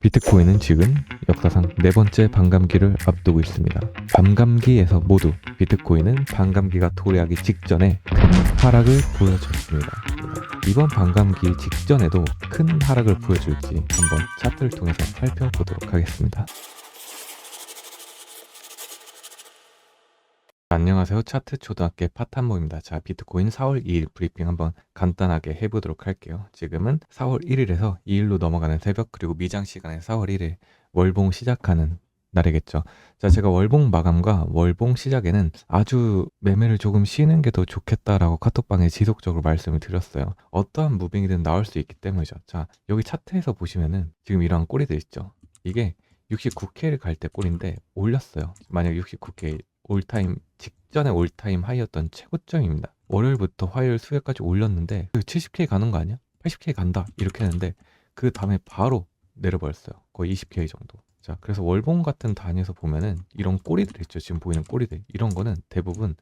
비트코인은 지금 역사상 네 번째 반감기를 앞두고 있습니다. 반감기에서 모두 비트코인은 반감기가 도래하기 직전에 큰 하락을 보여줬습니다. 이번 반감기 직전에도 큰 하락을 보여줄지 한번 차트를 통해서 살펴보도록 하겠습니다. 안녕하세요. 차트 초등학교 파탄모입니다. 자, 비트코인 4월 2일 브리핑 한번 간단하게 해보도록 할게요. 지금은 4월 1일에서 2일로 넘어가는 새벽 그리고 미장 시간에 4월 1일 월봉 시작하는 날이겠죠. 자, 제가 월봉 마감과 월봉 시작에는 아주 매매를 조금 쉬는 게 더 좋겠다라고 카톡방에 지속적으로 말씀을 드렸어요. 어떠한 무빙이든 나올 수 있기 때문이죠. 자, 여기 차트에서 보시면은 지금 이러한 꼬리들 있죠. 이게 69K를 갈때 꼬리인데 올렸어요. 만약 69K 올타임 직전에 올타임 하이였던 최고점입니다. 월요일부터 화요일 수요일까지 올렸는데 70K 가는 거 아니야? 80K 간다 이렇게 했는데 그 다음에 바로 내려버렸어요. 거의 20K 정도. 자, 그래서 월봉 같은 단위에서 보면은 이런 꼬리들 있죠. 지금 보이는 꼬리들. 이런 거는 대부분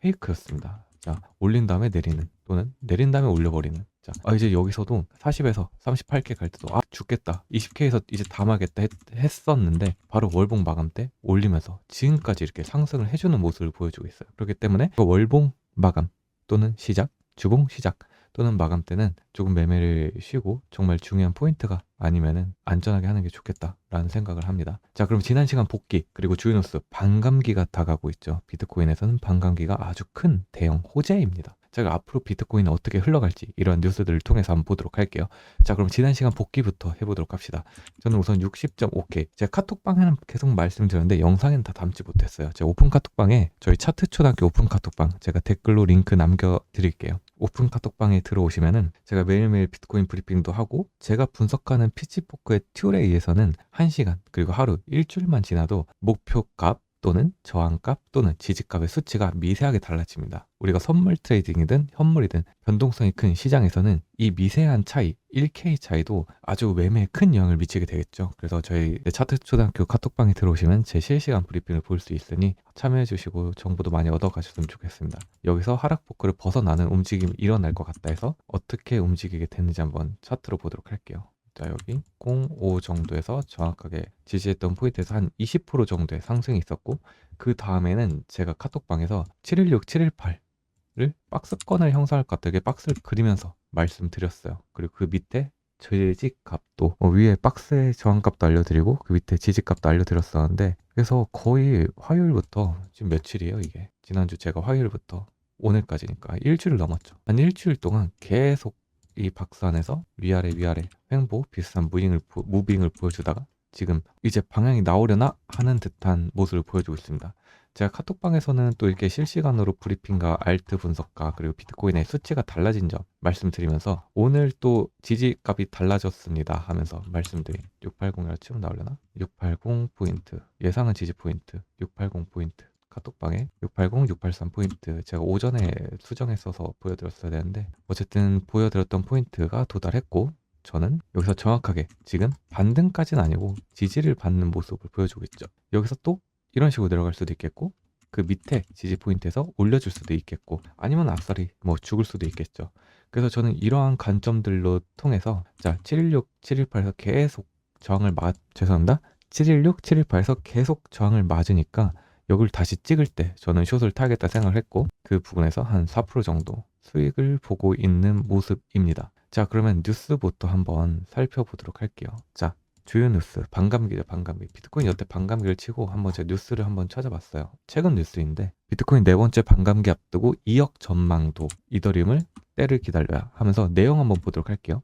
페이크였습니다. 자, 올린 다음에 내리는 또는 내린 다음에 올려버리는. 자, 아, 이제 여기서도 40에서 38K 갈 때도 아, 죽겠다. 20K에서 이제 담하겠다 했, 었는데 바로 월봉 마감 때 올리면서 지금까지 이렇게 상승을 해주는 모습을 보여주고 있어요. 그렇기 때문에 그 월봉 마감 또는 시작, 주봉 시작 또는 마감 때는 조금 매매를 쉬고 정말 중요한 포인트가 아니면은 안전하게 하는 게 좋겠다라는 생각을 합니다. 자, 그럼 지난 시간 복귀 그리고 주요 뉴스 반감기가 다가고 있죠. 비트코인에서는 반감기가 아주 큰 대형 호재입니다. 제가 앞으로 비트코인이 어떻게 흘러갈지 이런 뉴스들을 통해서 한번 보도록 할게요. 자, 그럼 지난 시간 복귀부터 해보도록 합시다. 저는 우선 60.5K. 제가 카톡방에는 계속 말씀드렸는데 영상에는 다 담지 못했어요. 제가 오픈 카톡방에 저희 차트 초등학교 오픈 카톡방 제가 댓글로 링크 남겨드릴게요. 오픈 카톡방에 들어오시면은 제가 매일매일 비트코인 브리핑도 하고 제가 분석하는 피치포크의 툴에 의해서는 1시간 그리고 하루 일주일만 지나도 목표값 또는 저항값 또는 지지값의 수치가 미세하게 달라집니다. 우리가 선물 트레이딩이든 현물이든 변동성이 큰 시장에서는 이 미세한 차이, 1K 차이도 아주 매매에 큰 영향을 미치게 되겠죠. 그래서 저희 차트 초등학교 카톡방에 들어오시면 제 실시간 브리핑을 볼 수 있으니 참여해 주시고 정보도 많이 얻어 가셨으면 좋겠습니다. 여기서 하락 포크를 벗어나는 움직임이 일어날 것 같다 해서 어떻게 움직이게 됐는지 한번 차트로 보도록 할게요. 자 여기 05 정도에서 정확하게 지지했던 포인트에서 한 20% 정도의 상승이 있었고 그 다음에는 제가 카톡방에서 716, 718을 박스권을 형성할 것 같게 박스를 그리면서 말씀드렸어요. 그리고 그 밑에 지지값도 어, 위에 박스의 저항값도 알려드리고 그 밑에 지지값도 알려드렸었는데 그래서 거의 화요일부터 지금 며칠이에요 이게 지난주 제가 화요일부터 오늘까지니까 일주일 넘었죠. 한 일주일 동안 계속 이 박스 안에서 위아래 위아래 횡보 비슷한 무빙을, 보- 무빙을 보여주다가 지금 이제 방향이 나오려나 하는 듯한 모습을 보여주고 있습니다. 제가 카톡방에서는 또 이렇게 실시간으로 브리핑과 알트 분석과 그리고 비트코인의 수치가 달라진 점 말씀드리면서 오늘 또 지지값이 달라졌습니다 하면서 말씀드린 680이라 치면 나오려나? 680 포인트 예상은 지지 포인트 680 포인트 카톡방에 680, 683 포인트 제가 오전에 수정했어서 보여드렸어야 되는데 어쨌든 보여드렸던 포인트가 도달했고 저는 여기서 정확하게 지금 반등까지는 아니고 지지를 받는 모습을 보여주고 있죠. 여기서 또 이런 식으로 내려갈 수도 있겠고 그 밑에 지지 포인트에서 올려줄 수도 있겠고 아니면 아싸리 뭐 죽을 수도 있겠죠. 그래서 저는 이러한 관점들로 통해서 자 716, 718에서 계속 저항을 맞 죄송합니다. 716, 718에서 계속 저항을 맞으니까 여기를 다시 찍을 때 저는 숏을 타겠다 생각을 했고 그 부분에서 한 4% 정도 수익을 보고 있는 모습입니다. 자 그러면 뉴스부터 한번 살펴보도록 할게요. 자 주요 뉴스 반감기죠 반감기 비트코인 여태 반감기를 치고 한번 제가 뉴스를 한번 찾아봤어요. 최근 뉴스인데 비트코인 네 번째 반감기 앞두고 2억 전망도 이더리움을 때를 기다려야 하면서 내용 한번 보도록 할게요.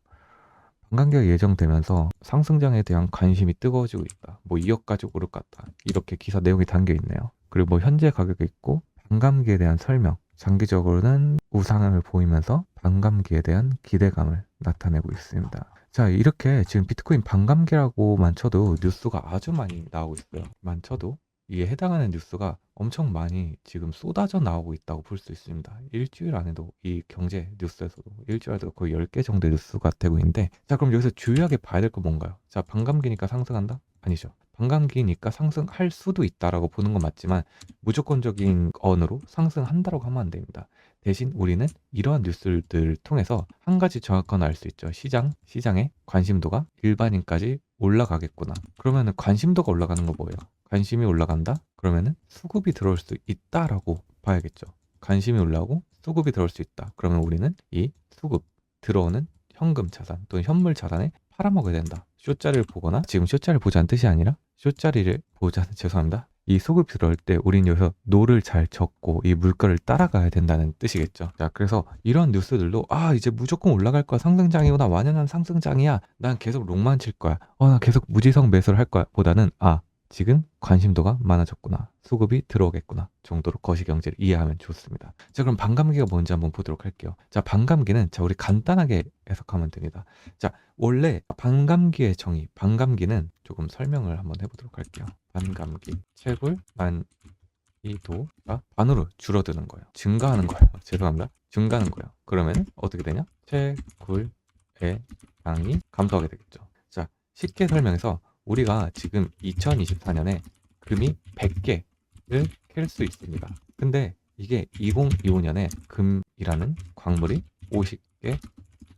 반감기가 예정되면서 상승장에 대한 관심이 뜨거워지고 있다. 뭐 2억까지 오를 것 같다. 이렇게 기사 내용이 담겨 있네요. 그리고 뭐 현재 가격이 있고 반감기에 대한 설명. 장기적으로는 우상함을 보이면서 반감기에 대한 기대감을 나타내고 있습니다. 자, 이렇게 지금 비트코인 반감기라고만 쳐도 뉴스가 아주 많이 나오고 있어요. 만 쳐도 이에 해당하는 뉴스가 엄청 많이 지금 쏟아져 나오고 있다고 볼 수 있습니다. 일주일 안에도 이 경제 뉴스에서도 일주일 안에도 거의 10개 정도의 뉴스가 되고 있는데 자 그럼 여기서 주요하게 봐야 될건 뭔가요? 자 반감기니까 상승한다? 아니죠. 반감기니까 상승할 수도 있다라고 보는 건 맞지만 무조건적인 언어로 상승한다라고 하면 안 됩니다. 대신 우리는 이러한 뉴스들을 통해서 한 가지 정확한 알 수 있죠. 시장, 시장의 관심도가 일반인까지 올라가겠구나. 그러면은 관심도가 올라가는 거 뭐예요? 관심이 올라간다? 그러면은 수급이 들어올 수 있다라고 봐야겠죠. 관심이 올라오고 수급이 들어올 수 있다. 그러면 우리는 이 수급 들어오는 현금 자산 또는 현물 자산에 팔아먹어야 된다. 쇼자리를 보거나 지금 쇼자리를 보자는 뜻이 아니라 쇼자리를 보자는 죄송합니다. 이 들어올 때 우린 여기서 노를 잘 적고 이 물가를 따라가야 된다는 뜻이겠죠. 자, 그래서 이런 뉴스들도 아 이제 무조건 올라갈 거야. 상승장이구나. 완연한 상승장이야. 난 계속 롱만 칠 거야. 어 나 계속 무지성 매수를 할 거야. 보다는 아 지금 관심도가 많아졌구나. 수급이 들어오겠구나. 정도로 거시경제를 이해하면 좋습니다. 자, 그럼 반감기가 뭔지 한번 보도록 할게요. 자, 반감기는 자, 우리 간단하게 해석하면 됩니다. 자, 원래 반감기의 정의, 반감기는 조금 설명을 한번 해보도록 할게요. 반감기, 채굴, 만 이도가 반으로 줄어드는 거예요. 증가하는 거예요. 죄송합니다. 증가하는 거예요. 그러면 어떻게 되냐? 채굴의 양이 감소하게 되겠죠. 자, 쉽게 설명해서 우리가 지금 2024년에 금이 100개를 캘 수 있습니다. 근데 이게 2025년에 금이라는 광물이 50개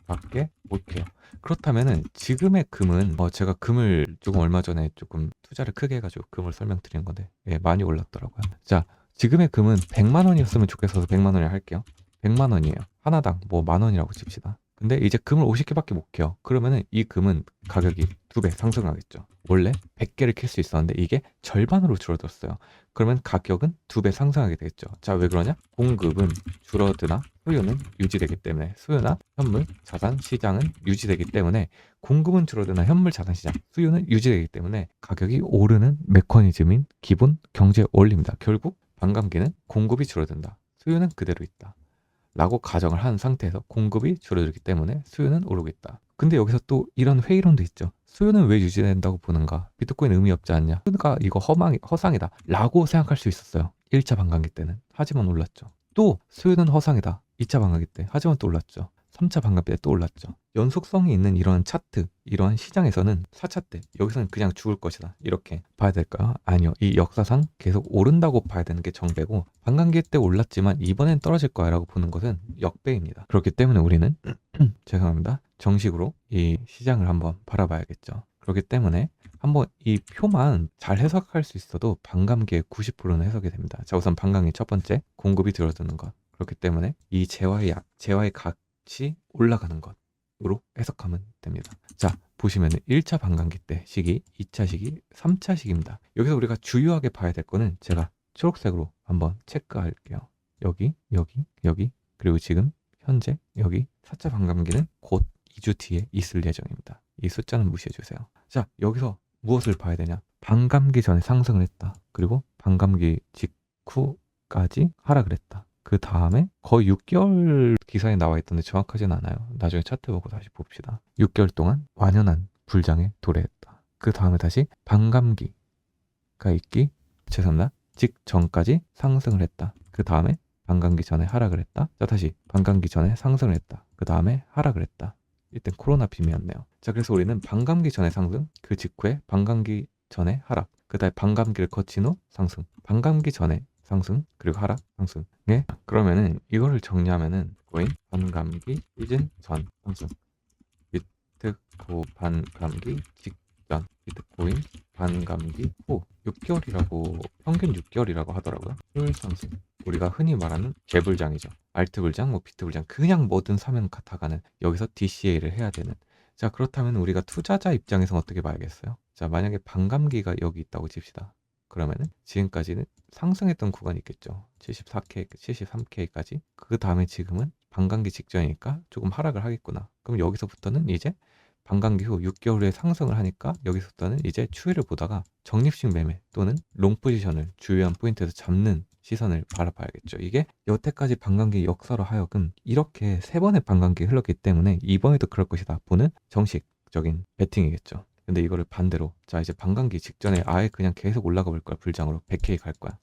밖에 못 해요. 그렇다면은 지금의 금은 어 제가 금을 조금 얼마 전에 조금 투자를 크게 해가지고 금을 설명드린 건데 예, 많이 올랐더라고요. 자, 지금의 금은 100만 원이었으면 좋겠어서 100만 원을 할게요. 100만 원이에요. 하나당 뭐 만 원이라고 칩시다. 근데 이제 금을 50개밖에 못 캐요. 그러면은 이 금은 가격이 두 배 상승하겠죠. 원래 100개를 캘 수 있었는데 이게 절반으로 줄어들었어요. 그러면 가격은 두 배 상승하게 되겠죠. 자, 왜 그러냐? 공급은 줄어드나 수요는 유지되기 때문에 수요나 현물, 자산 시장은 유지되기 때문에 공급은 줄어드나 현물, 자산 시장, 수요는 유지되기 때문에 가격이 오르는 메커니즘인 기본 경제 원리입니다. 결국 반감기는 공급이 줄어든다. 수요는 그대로 있다. 라고 가정을 한 상태에서 공급이 줄어들기 때문에 수요는 오르고 있다. 근데 여기서 또 이런 회의론도 있죠. 수요는 왜 유지된다고 보는가? 비트코인 의미 없지 않냐? 그러니까 이거 허망, 허상이다. 라고 생각할 수 있었어요. 1차 반감기 때는. 하지만 올랐죠. 또 수요는 허상이다. 2차 반감기 때. 하지만 또 올랐죠. 3차 반감기 때 또 올랐죠. 연속성이 있는 이런 차트, 이러한 시장에서는 4차 때 여기서는 그냥 죽을 것이다. 이렇게 봐야 될까요? 아니요. 이 역사상 계속 오른다고 봐야 되는 게 정배고 반감기 때 올랐지만 이번엔 떨어질 거야 라고 보는 것은 역배입니다. 그렇기 때문에 우리는 죄송합니다. 정식으로 이 시장을 한번 바라봐야겠죠. 그렇기 때문에 한번 이 표만 잘 해석할 수 있어도 반감기의 90%는 해석이 됩니다. 자, 우선 반감기 첫 번째 공급이 줄어드는 것. 그렇기 때문에 이 재화의 약, 재화의 값이 올라가는 것 으로 해석하면 됩니다. 자, 보시면은 1차 반감기 때 시기, 2차 시기, 3차 시기입니다. 여기서 우리가 주요하게 봐야 될 거는 제가 초록색으로 한번 체크할게요. 여기, 여기, 여기, 그리고 지금 현재 여기 4차 반감기는 곧 2주 뒤에 있을 예정입니다. 이 숫자는 무시해 주세요. 자, 여기서 무엇을 봐야 되냐? 반감기 전에 상승을 했다. 그리고 반감기 직후까지 하락을 했다. 그 다음에 거의 6개월 기사에 나와 있던데 정확하진 않아요. 나중에 차트 보고 다시 봅시다. 6개월 동안 완연한 불장에 도래했다. 그 다음에 다시 반감기가 있기, 죄송합니다. 직전까지 상승을 했다. 그 다음에 반감기 전에 하락을 했다. 자, 다시 반감기 전에 상승을 했다. 그 다음에 하락을 했다. 이때 코로나 빔이었네요. 자, 그래서 우리는 반감기 전에 상승, 그 직후에 반감기 전에 하락, 그 다음에 반감기를 거친 후 상승, 반감기 전에 상승, 그리고 하락, 상승. 예? 그러면은 이거를 정리하면은 코인 반감기 시즌 전 상승, 비트코 반감기 직전, 비트코인 반감기 후 6개월이라고 평균 6개월이라고 하더라고요. 술 상승. 우리가 흔히 말하는 개불장이죠. 알트 불장, 뭐 비트 불장, 그냥 뭐든 사면 같아가는 여기서 DCA를 해야 되는. 자 그렇다면 우리가 투자자 입장에서 어떻게 봐야겠어요? 자 만약에 반감기가 여기 있다고 칩시다. 그러면은 지금까지는 상승했던 구간이 있겠죠. 74K, 73K까지. 그 다음에 지금은 반감기 직전이니까 조금 하락을 하겠구나. 그럼 여기서부터는 이제 반감기 후 6개월 후에 상승을 하니까 여기서부터는 이제 추이를 보다가 적립식 매매 또는 롱 포지션을 주요한 포인트에서 잡는 시선을 바라봐야겠죠. 이게 여태까지 반감기 역사로 하여금 이렇게 세 번의 반감기 흘렀기 때문에 이번에도 그럴 것이다 보는 정식적인 베팅이겠죠. 근데 이거를 반대로 자 이제 반감기 직전에 아예 그냥 계속 올라가 볼 거야 불장으로 100K 갈 거야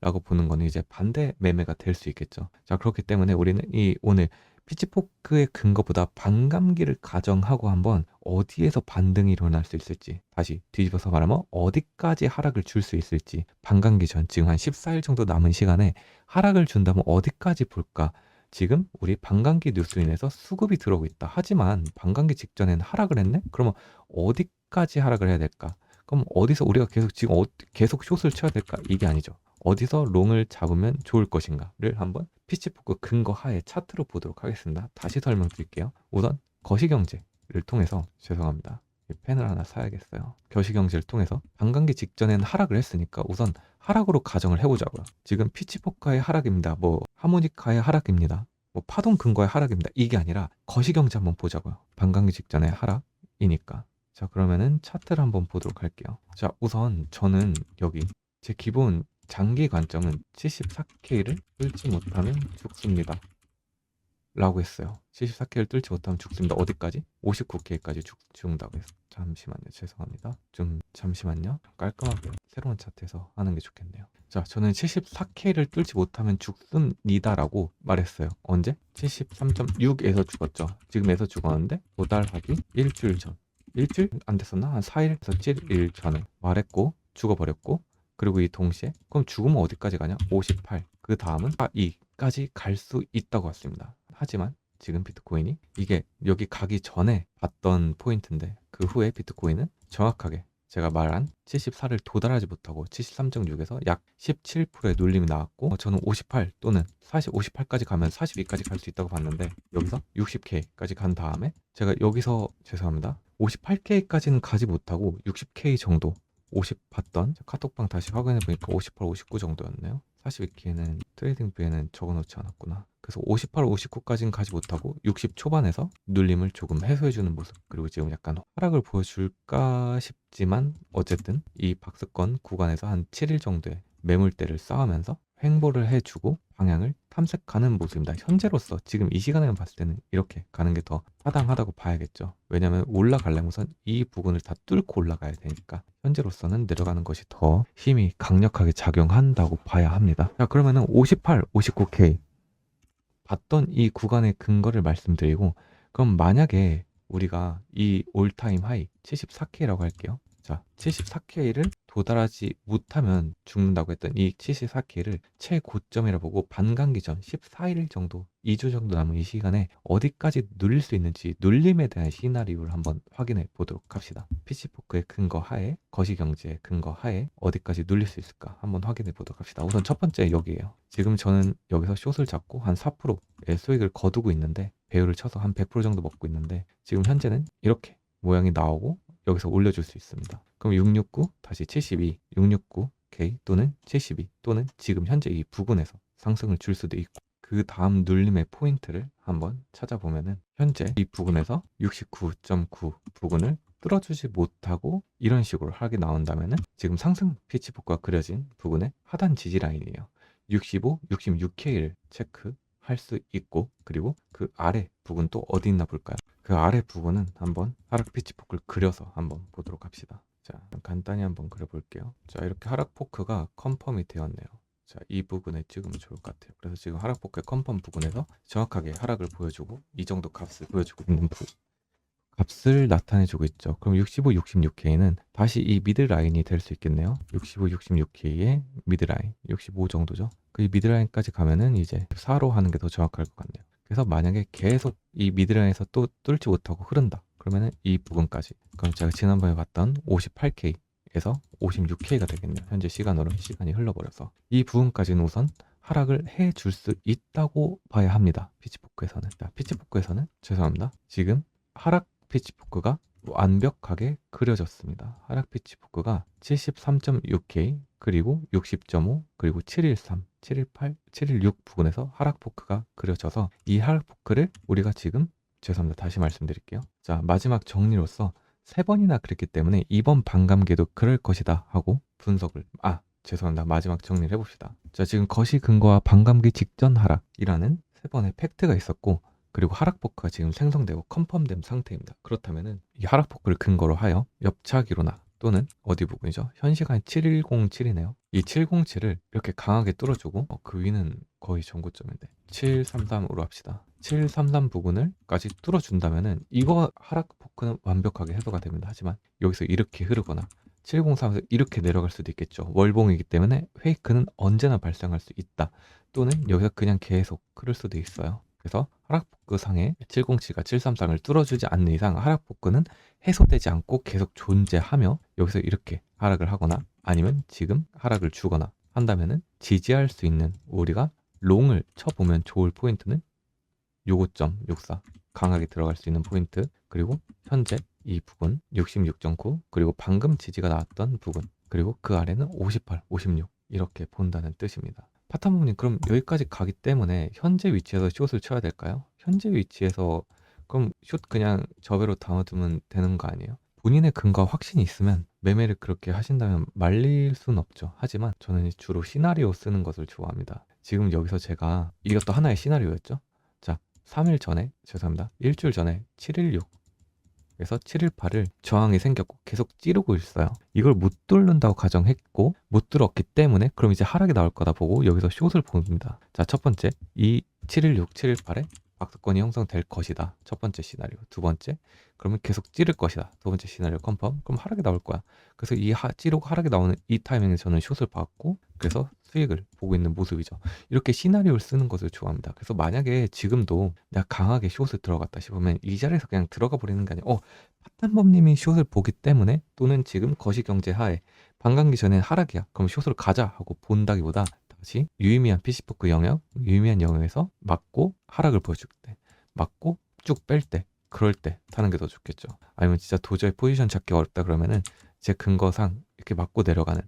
라고 보는 거는 이제 반대 매매가 될 수 있겠죠. 자 그렇기 때문에 우리는 이 오늘 피치포크의 근거보다 반감기를 가정하고 한번 어디에서 반등이 일어날 수 있을지 다시 뒤집어서 말하면 어디까지 하락을 줄 수 있을지 반감기 전 지금 한 14일 정도 남은 시간에 하락을 준다면 어디까지 볼까 지금 우리 반감기 뉴스로 인해서 수급이 들어오고 있다. 하지만 반감기 직전에는 하락을 했네? 그러면 어디 까지 하락을 해야 될까? 그럼 어디서 우리가 계속 지금 어, 계속 숏을 쳐야 될까? 이게 아니죠. 어디서 롱을 잡으면 좋을 것인가를 한번 피치포크 근거 하에 차트로 보도록 하겠습니다. 다시 설명드릴게요. 우선 거시경제를 통해서 죄송합니다. 이 펜을 하나 사야겠어요. 거시경제를 통해서 반감기 직전에는 하락을 했으니까 우선 하락으로 가정을 해보자고요. 지금 피치포카의 하락입니다. 뭐 하모니카의 하락입니다. 뭐 파동 근거의 하락입니다. 이게 아니라 거시경제 한번 보자고요. 반감기 직전의 하락이니까. 자 그러면은 차트를 한번 보도록 할게요. 자 우선 저는 여기 제 기본 장기 관점은 74K를 뚫지 못하면 죽습니다. 라고 했어요. 74K를 뚫지 못하면 죽습니다. 어디까지? 59K까지 죽, 죽는다고 했어요. 잠시만요. 죄송합니다. 좀 잠시만요. 깔끔하게 새로운 차트에서 하는 게 좋겠네요. 자, 저는 74K를 뚫지 못하면 죽습니다라고 말했어요. 언제? 73.6에서 죽었죠. 지금에서 죽었는데 도달하기 일주일 전. 일주일 안 됐었나? 한 4일에서 7일 전에 말했고 죽어버렸고 그리고 이 동시에 그럼 죽으면 어디까지 가냐? 58. 그 다음은 4,2까지 갈 수 있다고 했습니다. 하지만 지금 비트코인이 이게 여기 가기 전에 봤던 포인트인데 그 후에 비트코인은 정확하게 제가 말한 74를 도달하지 못하고 73.6에서 약 17%의 눌림이 나왔고 어, 저는 58 또는 사실 58까지 가면 42까지 갈 수 있다고 봤는데 여기서 60K까지 간 다음에 제가 여기서 죄송합니다 58K까지는 가지 못하고 60K 정도 50 봤던 카톡방 다시 확인해 보니까 58, 59 정도였네요. 42K는 트레이딩 뷰에는 적어놓지 않았구나. 그래서 58, 59까지는 가지 못하고 60 초반에서 눌림을 조금 해소해주는 모습. 그리고 지금 약간 하락을 보여줄까 싶지만 어쨌든 이 박스권 구간에서 한 7일 정도의 매물대를 쌓으면서 횡보를 해주고 방향을 탐색하는 모습입니다. 현재로서 지금 이 시간에 봤을 때는 이렇게 가는 게 더 타당하다고 봐야겠죠. 왜냐하면 올라가려면 우선 이 부분을 다 뚫고 올라가야 되니까 현재로서는 내려가는 것이 더 힘이 강력하게 작용한다고 봐야 합니다. 자 그러면은 58, 59K 봤던 이 구간의 근거를 말씀드리고 그럼 만약에 우리가 이 올타임 하이 74K라고 할게요. 자, 74K를 도달하지 못하면 죽는다고 했던 이 74K를 최고점이라 보고 반감기 전 14일 정도, 2주 정도 남은 이 시간에 어디까지 눌릴 수 있는지 눌림에 대한 시나리오를 한번 확인해 보도록 합시다. PC포크의 근거 하에, 거시경제의 근거 하에 어디까지 눌릴 수 있을까 한번 확인해 보도록 합시다. 우선 첫 번째 여기에요. 지금 저는 여기서 숏을 잡고 한 4%의 수익을 거두고 있는데 배율을 쳐서 한 100% 정도 먹고 있는데 지금 현재는 이렇게 모양이 나오고 여기서 올려줄 수 있습니다. 그럼 669 다시 72, 669K 또는 72 또는 지금 현재 이 부근에서 상승을 줄 수도 있고 그 다음 눌림의 포인트를 한번 찾아보면은 현재 이 부근에서 69.9 부근을 뚫어주지 못하고 이런 식으로 하게 나온다면은 지금 상승 피치폭과 그려진 부근의 하단 지지 라인이에요. 65, 66K를 체크 할 수 있고 그리고 그 아래 부분 또 어디 있나 볼까요? 그 아래 부분은 한번 하락 피치포크를 그려서 한번 보도록 합시다. 자, 간단히 한번 그려볼게요. 자, 이렇게 하락 포크가 컨펌이 되었네요. 자, 이 부분에 찍으면 좋을 것 같아요. 그래서 지금 하락 포크의 컨펌 부분에서 정확하게 하락을 보여주고 이 정도 값을 보여주고 있는 부 값을 나타내주고 있죠. 그럼 65, 66K는 다시 이 미드 라인이 될 수 있겠네요. 65, 66K의 미드 라인, 65 정도죠. 그 미드 라인까지 가면은 이제 4로 하는 게 더 정확할 것 같네요. 그래서 만약에 계속 이 미드 라인에서 또 뚫지 못하고 흐른다. 그러면은 이 부분까지. 그럼 제가 지난번에 봤던 58K에서 56K가 되겠네요. 현재 시간으로 시간이 흘러버려서 이 부분까지는 우선 하락을 해 줄 수 있다고 봐야 합니다. 피치포크에서는. 자, 피치포크에서는 죄송합니다. 지금 하락 피치포크가 완벽하게 그려졌습니다. 하락 피치포크가 73.6K 그리고 60.5 그리고 713, 718, 716 부분에서 하락 포크가 그려져서 이 하락 포크를 우리가 지금 죄송합니다. 다시 말씀드릴게요. 자, 마지막 정리로서 세 번이나 그랬기 때문에 이번 반감기도 그럴 것이다 하고 분석을 아, 죄송합니다. 마지막 정리를 해봅시다. 자, 지금 거시 근거와 반감기 직전 하락이라는 세 번의 팩트가 있었고 그리고 하락포크가 지금 생성되고 컨펌된 상태입니다. 그렇다면 은 이 하락포크를 근거로 하여 옆차기로나 또는 어디 부분이죠? 현 시간이 707이네요. 이 707을 이렇게 강하게 뚫어주고 어, 그 위는 거의 전고점인데 733으로 합시다. 733 부분을까지 뚫어준다면은 이거 하락 포크는 완벽하게 해소가 됩니다. 하지만 여기서 이렇게 흐르거나 703에서 이렇게 내려갈 수도 있겠죠. 월봉이기 때문에 페이크는 언제나 발생할 수 있다. 또는 여기서 그냥 계속 흐를 수도 있어요. 그래서 하락폭그 상에 707과 733을 뚫어주지 않는 이상 하락폭그는 해소되지 않고 계속 존재하며 여기서 이렇게 하락을 하거나 아니면 지금 하락을 주거나 한다면은 지지할 수 있는 우리가 롱을 쳐보면 좋을 포인트는 요거점 64 강하게 들어갈 수 있는 포인트 그리고 현재 이 부분 66.9 그리고 방금 지지가 나왔던 부분 그리고 그 아래는 58, 56 이렇게 본다는 뜻입니다. 파탄부님 그럼 여기까지 가기 때문에 현재 위치에서 숏을 쳐야 될까요? 현재 위치에서 그럼 숏 그냥 저배로 담아두면 되는 거 아니에요? 본인의 근거 확신이 있으면 매매를 그렇게 하신다면 말릴 수는 없죠. 하지만 저는 주로 시나리오 쓰는 것을 좋아합니다. 지금 여기서 제가 이것도 하나의 시나리오였죠. 자, 3일 전에 죄송합니다. 일주일 전에 716 그래서 718을 저항이 생겼고 계속 찌르고 있어요. 이걸 못 뚫는다고 가정했고 못 뚫었기 때문에 그럼 이제 하락이 나올 거다 보고 여기서 숏을 봅니다. 자, 첫 번째 이 716, 718에 박스권이 형성될 것이다. 첫 번째 시나리오. 두 번째 그러면 계속 찌를 것이다. 두 번째 시나리오 컨펌. 그럼 하락이 나올 거야. 그래서 이 하, 찌르고 하락이 나오는 이 타이밍에 저는 숏을 봤고 그래서 수익을 보고 있는 모습이죠. 이렇게 시나리오를 쓰는 것을 좋아합니다. 그래서 만약에 지금도 내가 강하게 숏을 들어갔다 싶으면 이 자리에서 그냥 들어가 버리는 게 아니라 어 파탄범님이 숏을 보기 때문에 또는 지금 거시경제 하에 반감기 전에 하락이야. 그럼 숏으로 가자 하고 본다기보다 다시 유의미한 피시포크 영역, 유의미한 영역에서 맞고 하락을 보여줄 때, 맞고 쭉 뺄 때, 그럴 때 타는 게 더 좋겠죠. 아니면 진짜 도저히 포지션 잡기 어렵다 그러면은 제 근거상 이렇게 맞고 내려가는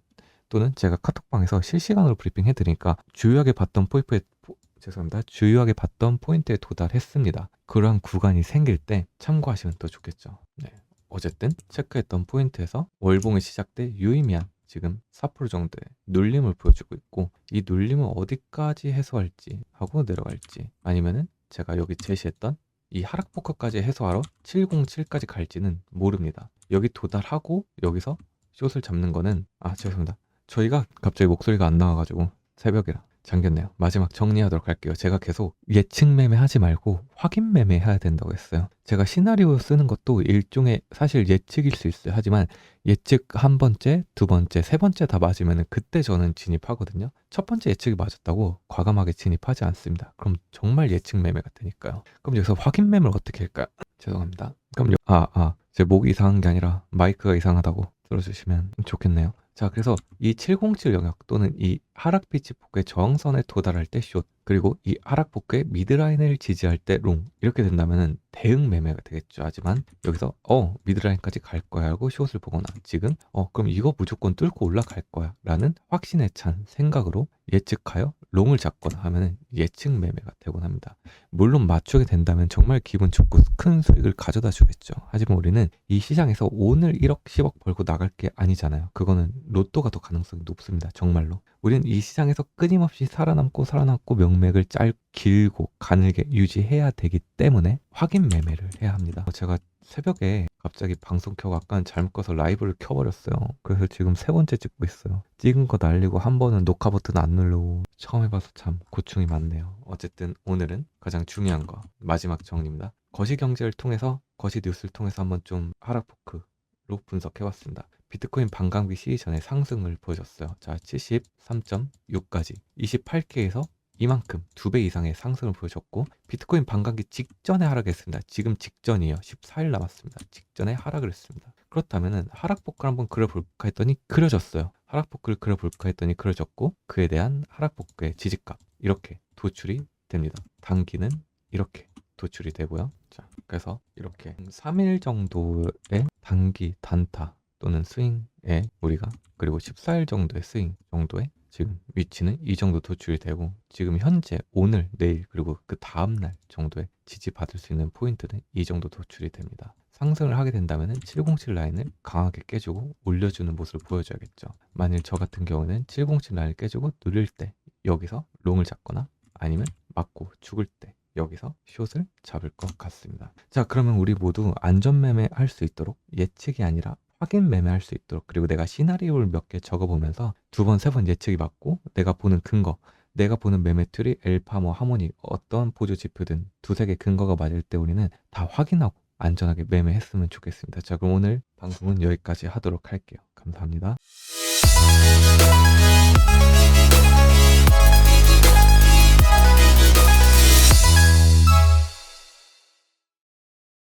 또는 제가 카톡방에서 실시간으로 브리핑 해드리니까 주요하게 봤던 포인트에 포- 죄송합니다. 주요하게 봤던 포인트에 도달했습니다. 그러한 구간이 생길 때 참고하시면 더 좋겠죠. 네. 어쨌든 체크했던 포인트에서 월봉이 시작돼 유의미한 지금 4% 정도의 눌림을 보여주고 있고 이 눌림을 어디까지 해소할지 하고 내려갈지 아니면은 제가 여기 제시했던 이 하락 포커까지 해소하러 707까지 갈지는 모릅니다. 여기 도달하고 여기서 숏을 잡는 거는 아 죄송합니다. 저희가 갑자기 목소리가 안 나와가지고 새벽이라 잠겼네요. 마지막 정리하도록 할게요. 제가 계속 예측 매매 하지 말고 확인 매매 해야 된다고 했어요. 제가 시나리오 쓰는 것도 일종의 사실 예측일 수 있어요. 하지만 예측 한 번째, 두 번째, 세 번째 다 맞으면 그때 저는 진입하거든요. 첫 번째 예측이 맞았다고 과감하게 진입하지 않습니다. 그럼 정말 예측 매매가 되니까요. 그럼 여기서 확인 매매를 어떻게 할까요? 죄송합니다. 그럼 여- 아, 아, 제 목이 이상한 게 아니라 마이크가 이상하다고 들어주시면 좋겠네요. 자, 그래서 이 707 영역 또는 이 하락 피치 포크의 저항선에 도달할 때 숏, 그리고 이 하락 포크의 미드라인을 지지할 때 롱, 이렇게 된다면은 대응 매매가 되겠죠. 하지만 여기서 어, 미드라인까지 갈 거야 하고 숏을 보거나 지금 어, 그럼 이거 무조건 뚫고 올라갈 거야 라는 확신에 찬 생각으로 예측하여 롱을 잡거나 하면은 예측 매매가 되곤 합니다. 물론 맞추게 된다면 정말 기분 좋고 큰 수익을 가져다 주겠죠. 하지만 우리는 이 시장에서 오늘 1억, 10억 벌고 나갈 게 아니잖아요. 그거는 로또가 더 가능성이 높습니다. 정말로. 우리는 이 시장에서 끊임없이 살아남고 살아남고 명맥을 짧, 길고 가늘게 유지해야 되기 때문에 확인 매매를 해야 합니다. 제가 새벽에 갑자기 방송 켜고 아까는 잘못 꺼서 라이브를 켜버렸어요. 그래서 지금 세 번째 찍고 있어요. 찍은 거 날리고 한 번은 녹화 버튼 안 누르고 처음 해봐서 참 고충이 많네요. 어쨌든 오늘은 가장 중요한 거 마지막 정리입니다. 거시 경제를 통해서 거시 뉴스를 통해서 한번 좀 하락포크로 분석해봤습니다. 비트코인 반감기 시기 전에 상승을 보여줬어요. 자, 73.6까지 28K에서 이만큼 두 배 이상의 상승을 보여줬고 비트코인 반감기 직전에 하락했습니다. 지금 직전이에요. 14일 남았습니다. 직전에 하락을 했습니다. 그렇다면은 하락폭을 한번 그려볼까 했더니 그려졌어요. 하락폭을 그려볼까 했더니 그려졌고 그에 대한 하락폭의 지지값 이렇게 도출이 됩니다. 단기는 이렇게 도출이 되고요. 자, 그래서 이렇게 3일 정도의 단기 단타 또는 스윙에 우리가 그리고 14일 정도의 스윙 정도의 지금 위치는 이 정도 도출이 되고 지금 현재 오늘 내일 그리고 그 다음 날 정도의 지지 받을 수 있는 포인트는 이 정도 도출이 됩니다. 상승을 하게 된다면 707 라인을 강하게 깨주고 올려주는 모습을 보여줘야겠죠. 만일 저 같은 경우는 707 라인을 깨주고 누릴 때 여기서 롱을 잡거나 아니면 맞고 죽을 때 여기서 숏을 잡을 것 같습니다. 자, 그러면 우리 모두 안전 매매 할 수 있도록 예측이 아니라 확인 매매할 수 있도록 그리고 내가 시나리오를 몇 개 적어보면서 두 번, 세 번 예측이 맞고 내가 보는 근거 내가 보는 매매 툴이 엘파 뭐 하모닉 어떤 보조 지표든 두세 개 근거가 맞을 때 우리는 다 확인하고 안전하게 매매했으면 좋겠습니다. 자, 그럼 오늘 방송은 여기까지 하도록 할게요. 감사합니다.